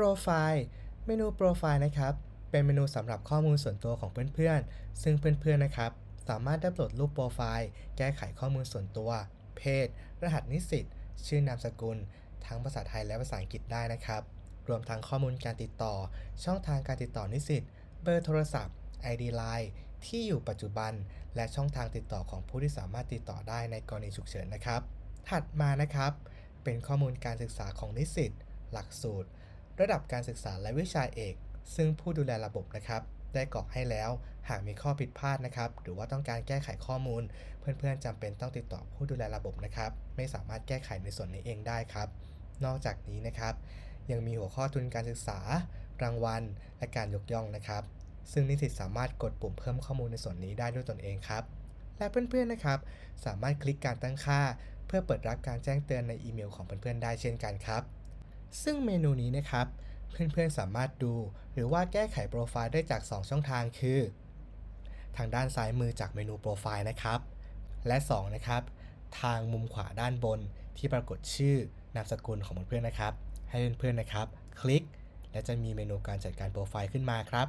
โปรไฟล์เมนูโปรไฟล์นะครับ เป็นเมนูสำหรับข้อมูลส่วนตัวของเพื่อนๆ ซึ่งเพื่อนๆนะครับ สามารถอัปโหลดรูปโปรไฟล์ แก้ไขข้อมูลส่วนตัว เพศ รหัสนิสิต ชื่อนามสกุล ทั้งภาษาไทยและภาษาอังกฤษได้นะครับ รวมทั้งข้อมูลการติดต่อ ช่องทางการติดต่อนิสิต เบอร์โทรศัพท์ ID Line ที่อยู่ปัจจุบัน และช่องทางติดต่อของผู้ที่สามารถติดต่อได้ในกรณีฉุกเฉินนะครับ ถัดมานะครับ เป็นข้อมูลการศึกษาของนิสิต หลักสูตร ระดับการศึกษาและวิชาเอก ซึ่งผู้ดูแลระบบนะครับ ได้กรอกให้แล้ว หากมีข้อผิดพลาดนะครับ หรือว่าต้องการแก้ไขข้อมูล เพื่อนๆจำเป็นต้องติดต่อผู้ดูแลระบบนะครับ ไม่สามารถแก้ไขในส่วนนี้เองได้ครับ นอกจากนี้นะครับ ยังมีหัวข้อทุนการศึกษา รางวัล และการยกย่องนะครับ ซึ่งนิสิตสามารถกดปุ่มเพิ่มข้อมูลในส่วนนี้ได้ด้วยตนเองครับ และเพื่อนๆนะครับ สามารถคลิกการตั้งค่า เพื่อเปิดรับการแจ้งเตือนในอีเมลของเพื่อนๆได้เช่นกันครับ ซึ่งเมนูนี้นะครับ เพื่อนๆสามารถดูหรือว่าแก้ไขโปรไฟล์ได้จาก 2 ช่องทางคือ ทางด้านซ้ายมือจากเมนูโปรไฟล์นะครับ และ 2 นะครับ ทางมุมขวาด้านบนที่ปรากฏชื่อนามสกุลของเพื่อนๆนะครับ ให้เพื่อนๆนะครับ คลิก และจะมีเมนูการจัดการโปรไฟล์ขึ้นมาครับ